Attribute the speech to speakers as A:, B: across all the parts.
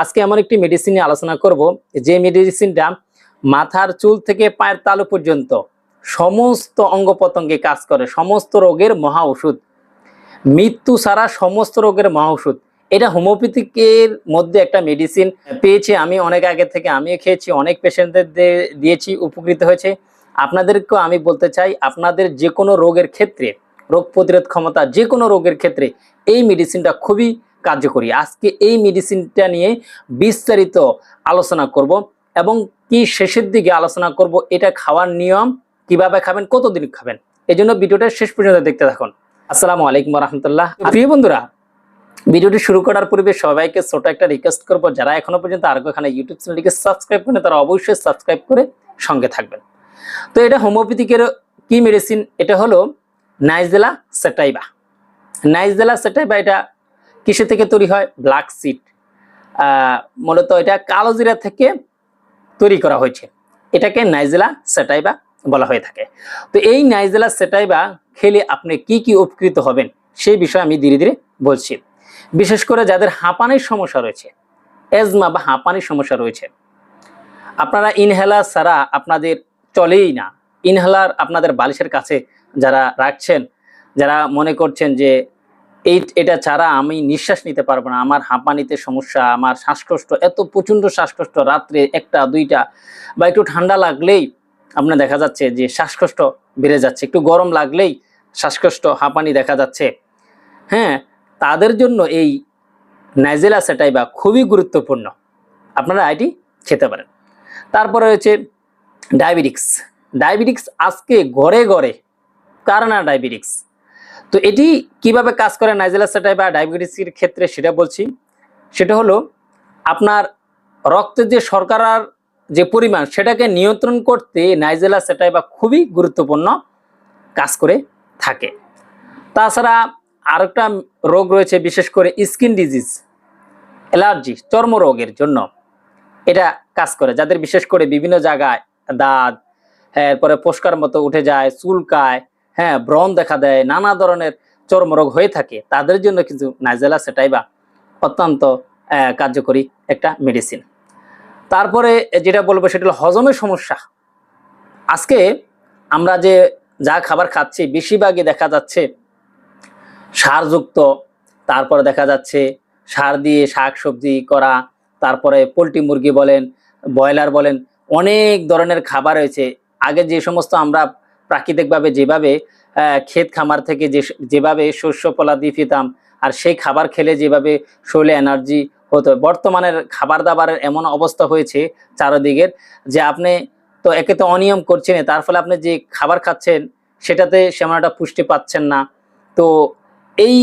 A: আজকে এমন একটি মেডিসিন নিয়ে আলোচনা করব, যে মেডিসিনটা মাথার চুল থেকে পায়ের তালু পর্যন্ত সমস্ত অঙ্গ প্রত্যঙ্গে কাজ করে, সমস্ত রোগের মহা ওষুধ। মৃত্যু ছাড়া সমস্ত রোগের মহা ওষুধ। এটা হোমিওপ্যাথিকের মধ্যে একটা মেডিসিন পেয়েছি আমি, অনেক আগে থেকে আমিও খেয়েছি, অনেক পেশেন্টদের দিয়েছি, উপকৃত হয়েছে। আপনাদেরকেও আমি বলতে চাই, আপনাদের যে কোনো রোগের ক্ষেত্রে, রোগ প্রতিরোধ ক্ষমতা যে কোনো রোগের ক্ষেত্রে এই মেডিসিনটা খুবই কার্যকরী। আজকে এই মেডিসিনটা নিয়ে বিস্তারিত আলোচনা করব এবং কি শেষের দিকে আলোচনা করব, এটা খাওয়ার নিয়ম কীভাবে খাবেন, কতদিন খাবেন? এই জন্য ভিডিওটা শেষ পর্যন্ত দেখতে থাকুন। আসসালামু আলাইকুম রহমতুল্লাহ প্রিয় বন্ধুরা, ভিডিওটি শুরু করার পূর্বে সবাইকে ছোট একটা রিকোয়েস্ট করব, যারা এখনও পর্যন্ত আর এখানে ইউটিউব চ্যানেলটিকে সাবস্ক্রাইব করেন, তারা অবশ্যই সাবস্ক্রাইব করে সঙ্গে থাকবেন। তো এটা হোমিওপ্যাথিকের কি মেডিসিন এটা হলো নাইজেলা সেটাইবা। নাইজেলা সেটাইবা, এটা কিসে থেকে তৈরি হয়? Black seed. মূলত এটা কালো জিরা থেকে তৈরি করা হয়েছে। এটাকে নাইজেলা সেটাইবা বলা হয়ে থাকে। তো এই নাইজেলা সেটাইবা খেলে আপনি কি কি উপকৃত হবেন সেই বিষয়ে আমি ধীরে ধীরে বলছি। বিশেষ করে যাদের হাঁপানির সমস্যা রয়েছে, এজমা বা হাঁপানির সমস্যা রয়েছে, আপনারা ইনহেলার ছাড়া আপনাদের চলেই না। ইনহেলার আপনাদের বালিশের কাছে যারা রাখছেন, যারা মনে করছেন যে এই, এটা ছাড়া আমি নিঃশ্বাস নিতে পারব না। আমার হাঁপানিতে সমস্যা, আমার শ্বাসকষ্ট, এত প্রচণ্ড শ্বাসকষ্ট রাত্রে একটা, দুইটা বা একটু ঠান্ডা লাগলেই আপনার দেখা যাচ্ছে যে শ্বাসকষ্ট বেড়ে যাচ্ছে। একটু গরম লাগলেই শ্বাসকষ্ট, হাঁপানি দেখা যাচ্ছে। হ্যাঁ তাদের জন্য এই নাইজেলা সেটাই বা খুবই গুরুত্বপূর্ণ। আপনারা এটি খেতে পারেন। তারপরে রয়েছে ডায়াবেটিক্স। ডায়াবেটিক্স আজকে ঘরে ঘরে কার না ডায়াবেটিক্স? তো এটি কীভাবে কাজ করে নাইজেলা সেটাইবা ডায়াবেটিসের ক্ষেত্রে সেটা বলছি। সেটা হলো আপনার রক্তের যে শর্করার যে পরিমাণ সেটাকে নিয়ন্ত্রণ করতে নাইজেলা সেটাইবা খুবই গুরুত্বপূর্ণ কাজ করে থাকে। তাছাড়া আরেকটা রোগ রয়েছে, বিশেষ করে স্কিন ডিজিজ, অ্যালার্জি, চর্মরোগের জন্য এটা কাজ করে, যাদের বিশেষ করে বিভিন্ন জায়গায় দাঁত হ্যাঁ এরপরে পোস্কার মতো উঠে যায়, চুলকায় হ্যাঁ ব্রণ দেখা দেয়, নানা ধরনের চর্মরোগ হয়ে থাকে, তাদের জন্য কিন্তু নাইজেলা সেটাইবা অত্যন্ত কার্যকরী একটা মেডিসিন তারপরে যেটা বলব সেটা হলো হজমের সমস্যা। আজকে আমরা যে যা খাবার খাচ্ছি, বেশিরভাগই দেখা যাচ্ছে সারযুক্ত, তারপরে দেখা যাচ্ছে সার দিয়ে শাক সবজি করা, তারপরে পোলট্রি মুরগি বলেন, ব্রয়লার বলেন, অনেক ধরনের খাবার রয়েছে। আগে যে সমস্ত আমরা প্রাকৃতিকভাবে যেভাবে ক্ষেত খামার থেকে যে, যেভাবে শস্য দিয়ে পেতাম আর সেই খাবার খেলে যেভাবে শরীরে এনার্জি হতো বর্তমানের খাবার দাবারের এমন অবস্থা হয়েছে চারদিকের যে আপনি তো একে তো অনিয়ম করছেন, তার ফলে আপনি যে খাবার খাচ্ছেন সেটাতে সেমন একটা পুষ্টি পাচ্ছেন না। তো এই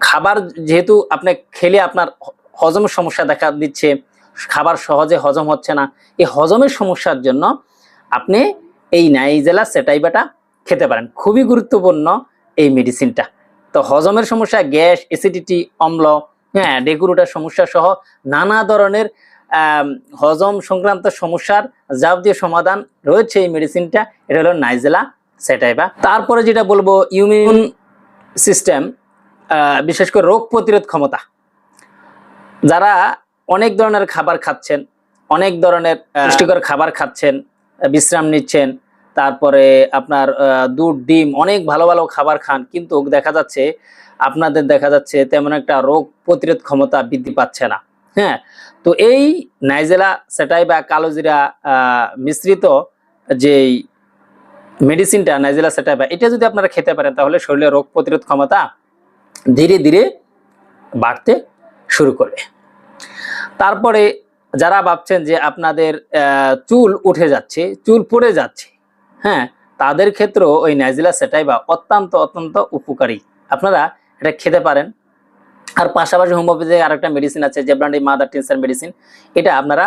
A: খাবার যেহেতু আপনি খেলে আপনার হ- হজমের সমস্যা দেখা দিচ্ছে, খাবার সহজে হজম হচ্ছে না, এই হজমের সমস্যার জন্য আপনি এই নাইজেলা সেটাইবাটা খেতে পারেন। খুবই গুরুত্বপূর্ণ এই মেডিসিনটা তো হজমের সমস্যা, গ্যাস অ্যাসিডিটি অম্ল হ্যাঁ ডেকুরুটার সমস্যা সহ নানা ধরনের হজম সংক্রান্ত সমস্যার যাবতীয় সমাধান রয়েছে এই মেডিসিনটা এটা হলো নাইজেলা সেটাইবা তারপরে যেটা বলব ইমিউন সিস্টেম বিশেষ করে রোগ প্রতিরোধ ক্ষমতা। যারা অনেক ধরনের খাবার খাচ্ছেন, অনেক ধরনের পুষ্টিকর খাবার খাচ্ছেন, বিশ্রাম নিচ্ছেন তারপরে আপনার দুধ, ডিম, অনেক ভালো ভালো খাবার খান। কিন্তু দেখা যাচ্ছে, আপনাদের দেখা যাচ্ছে তেমন একটা রোগ প্রতিরোধ ক্ষমতা বৃদ্ধি পাচ্ছে না। হ্যাঁ? তো এই নাইজেলা, সেটাই বা কালোজিরা মিশ্রিত যেই মেডিসিনটা, নাইজেলা, সেটাই বা, এটা যদি আপনারা খেতে পারেন, তাহলে শরীরে রোগ প্রতিরোধ ক্ষমতা ধীরে ধীরে বাড়তে শুরু করবে। তারপরে যারা ভাবছেন যে আপনাদের চুল উঠে যাচ্ছে, চুল পড়ে যাচ্ছে হ্যাঁ তাদের ক্ষেত্রেও ওই নাইজিলা সেটাই বা অত্যন্ত অত্যন্ত উপকারী। আপনারা এটা খেতে পারেন। আর পাশাপাশি হোমিওপ্যাথি আরেকটা মেডিসিন আছে জেব্রান্ডি মাদার টিনসার মেডিসিন এটা আপনারা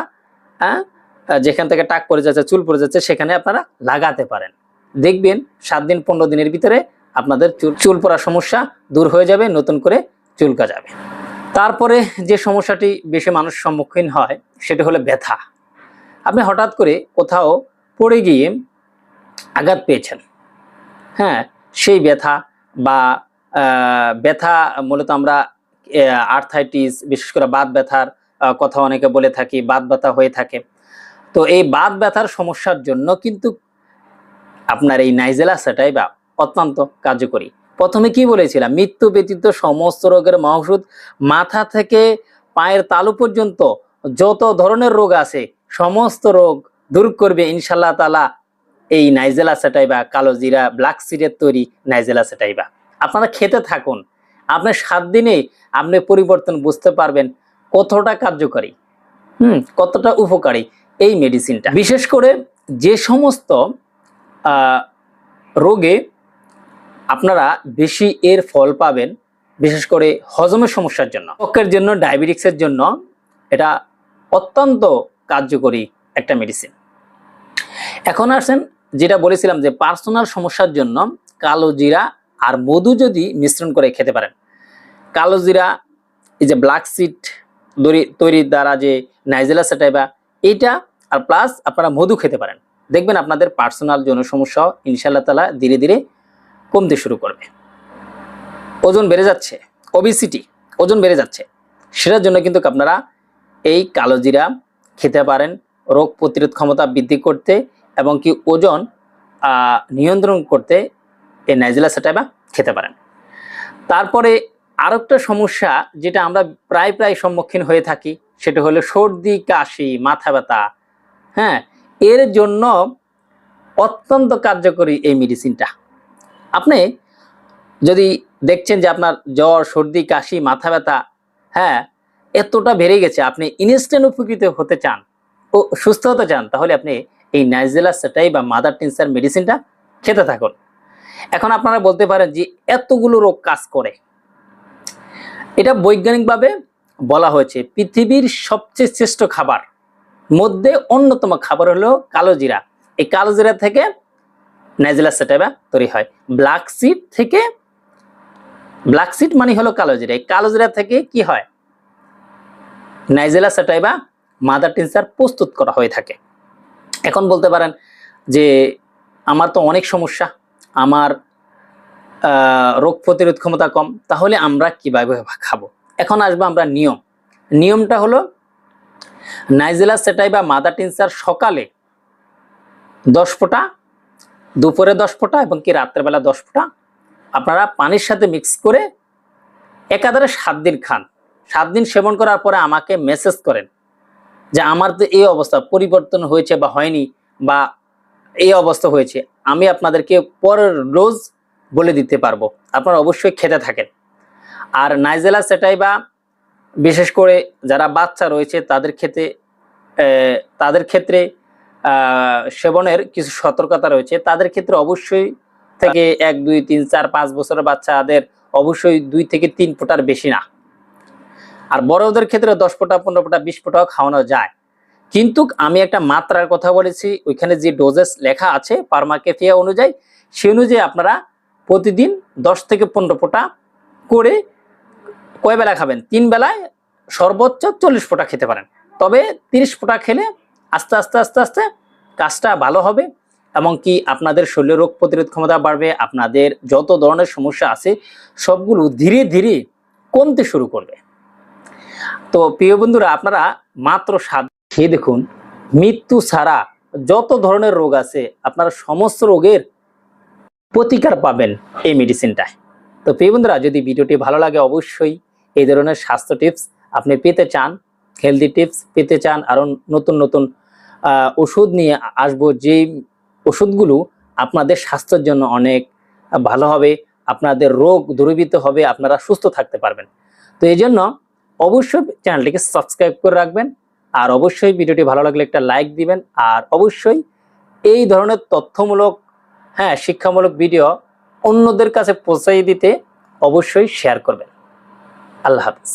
A: হ্যাঁ যেখান থেকে টাক পড়ে যাচ্ছে, চুল পড়ে যাচ্ছে, সেখানে আপনারা লাগাতে পারেন। দেখবেন সাত দিন, পনেরো দিনের ভিতরে আপনাদের চুল চুল পড়ার সমস্যা দূর হয়ে যাবে, নতুন করে চুলকা যাবে তারপরে যে সমস্যাটি বেশি মানুষ সম্মুখীন হয়, সেটা হলো ব্যথা। আপনি হঠাৎ করে কোথাও পড়ে গিয়ে আঘাত পেয়েছেন। হ্যাঁ সেই ব্যথা বা ব্যথা মূলত আমরা আর্থাইটিস বিশেষ করে বাত ব্যথার কথা অনেকে বলে থাকি, বাত ব্যথা হয়ে থাকে। তো এই বাত ব্যথার সমস্যার জন্য কিন্তু আপনার এই নাইজেলা সেটাই বা অত্যন্ত কার্যকরী। প্রথমে কি বলেছিলাম? মৃত্যু ব্যতীত সমস্ত রোগের মহৌষধ মাথা থেকে পায়ের তালু পর্যন্ত যত ধরনের রোগ আছে, সমস্ত রোগ দূর করবে ইনশাল্লাহ তালা এই নাইজেলা সেটাইবা, কালো জিরা ব্ল্যাক সিডের তৈরি নাইজেলা সেটাইবা। আপনারা খেতে থাকুন। আপনার সাত দিনে আপনি পরিবর্তন বুঝতে পারবেন কতটা কার্যকরী, হুম, কতটা উপকারী এই মেডিসিনটা বিশেষ করে যে সমস্ত রোগে আপনারা বেশি এর ফল পাবেন, বিশেষ করে হজমের সমস্যার জন্য। পক্ষের জন্য ডায়াবেটিক্সের জন্য এটা অত্যন্ত কার্যকরী একটা মেডিসিন এখন আসেন যেটা বলেছিলাম যে পার্সোনাল সমস্যার জন্য কালো জিরা আর মধু যদি মিশ্রণ করে খেতে পারেন। কালো জিরা, এই যে ব্ল্যাক সিড তৈরির দ্বারা যে নাইজেলা সেটাইবা এইটা আর প্লাস আপনারা মধু খেতে পারেন। দেখবেন আপনাদের পার্সোনাল যৌন সমস্যা ইনশাল্লাহ তালা ধীরে ধীরে কমতে শুরু করবে। ওজন বেড়ে যাচ্ছে ওবিসিটি ওজন বেড়ে যাচ্ছে। সেটার জন্য কিন্তু আপনারা এই কালো জিরা খেতে পারেন। রোগ প্রতিরোধ ক্ষমতা বৃদ্ধি করতে এবং কি ওজন নিয়ন্ত্রণ করতে এই নাইজেলা সেটাইবা খেতে পারেন। তারপরে আরেকটা সমস্যা যেটা আমরা প্রায় প্রায় সম্মুখীন হয়ে থাকি, সেটা হলো সর্দি, কাশি, মাথা ব্যথা হ্যাঁ? এর জন্য অত্যন্ত কার্যকরী এই মেডিসিনটা আপনি যদি দেখছেন যে আপনার জ্বর, সর্দি, কাশি, মাথা ব্যথা হ্যাঁ এতটা বেড়ে গেছে, আপনি ইনস্ট্যান্ট উপকৃত হতে চান ও সুস্থ হতে চান, তাহলে আপনি এই নাইজেলা সেটাই বা মাদার টিনসার মেডিসিনটা খেতে থাকুন। এখন আপনারা বলতে পারেন যে এতগুলো রোগ কাজ করে। এটা বৈজ্ঞানিকভাবে বলা হয়েছে, পৃথিবীর সবচেয়ে শ্রেষ্ঠ খাবার, মধ্যে অন্যতম খাবার হলো কালো জিরা। এই কালো জিরা থেকে নাইজেলা সেটাইবা তৈরি হয়। ব্ল্যাক সিড থেকে, ব্ল্যাক সিড মানে হলো কালো জিরা। এই কালো জিরা থেকে কি হয়? নাইজেলা সেটাইবা মাদার টিনসার প্রস্তুত করা হয়ে থাকে। এখন বলতে পারেন যে আমার তো অনেক সমস্যা, আমার রোগ প্রতিরোধ ক্ষমতা কম, তাহলে আমরা কীভাবে খাব? এখন আসব আমরা নিয়ম। নিয়মটা হলো নাইজেলা সেটাই বা মাদার টিনসার সকালে দশ ফোঁটা, দুপুরে দশ ফোঁটা এবং কি রাত্রেবেলা দশ ফোঁটা। আপনারা পানির সাথে মিক্স করে একাধারে সাত দিন খান। সাত দিন সেবন করার পরে আমাকে মেসেজ করেন। যে আমার তো এই অবস্থা, পরিবর্তন হয়েছে বা হয়নি বা এই অবস্থা হয়েছে, আমি আপনাদেরকে পরের রোজ বলে দিতে পারব। আপনারা অবশ্যই খেতে থাকেন। আর নাইজেলা সেটাই বা বিশেষ করে যারা বাচ্চা রয়েছে, তাদের ক্ষেত্রে তাদের ক্ষেত্রে সেবনের কিছু সতর্কতা রয়েছে। তাদের ক্ষেত্রে অবশ্যই থেকে এক, দুই, তিন, চার, পাঁচ বছরের বাচ্চাদের অবশ্যই দুই থেকে তিন ফোঁটার বেশি না। আর বড়দের ক্ষেত্রে দশ ফোঁটা, পনেরো ফোঁটা, বিশ ফোঁটাও খাওয়ানো যায়। কিন্তু আমি একটা মাত্রার কথা বলেছি, ওইখানে যে ডোজেস লেখা আছে ফার্মাকেফিয়া অনুযায়ী, সে অনুযায়ী আপনারা প্রতিদিন দশ থেকে পনেরো ফোঁটা করে কয় বেলা খাবেন? তিন বেলায় সর্বোচ্চ চল্লিশ ফোঁটা খেতে পারেন। তবে তিরিশ ফোঁটা খেলে আস্তে আস্তে আস্তে আস্তে কাজটা ভালো হবে এবং কি আপনাদের শরীরে রোগ প্রতিরোধ ক্ষমতা বাড়বে, আপনাদের যত ধরনের সমস্যা আছে সবগুলো ধীরে ধীরে কমতে শুরু করবে। তো প্রিয় বন্ধুরা, আপনারা মাত্র স্বাদ খেয়ে দেখুন, মৃত্যু ছাড়া যত ধরনের রোগ আছে, আপনারা সমস্ত রোগের প্রতিকার পাবেন এই মেডিসিনটায় তো প্রিয় বন্ধুরা, যদি ভিডিওটি ভালো লাগে অবশ্যই এই ধরনের স্বাস্থ্য টিপস আপনি পেতে চান হেলদি টিপস পেতে চান, আরও নতুন নতুন ওষুধ নিয়ে আসব, যেই ওষুধগুলো আপনাদের স্বাস্থ্যের জন্য অনেক ভালো হবে, আপনাদের রোগ দূরীভূত হবে, আপনারা সুস্থ থাকতে পারবেন। তো এই জন্য অবশ্যই চ্যানেলটিকে সাবস্ক্রাইব করে রাখবেন আর অবশ্যই ভিডিওটি ভালো লাগলে একটা লাইক দিবেন আর অবশ্যই এই ধরনের তথ্যমূলক হ্যাঁ শিক্ষামূলক ভিডিও অন্যদের কাছে পৌঁছাই দিতে অবশ্যই শেয়ার করবেন। আল্লাহ হাফিজ।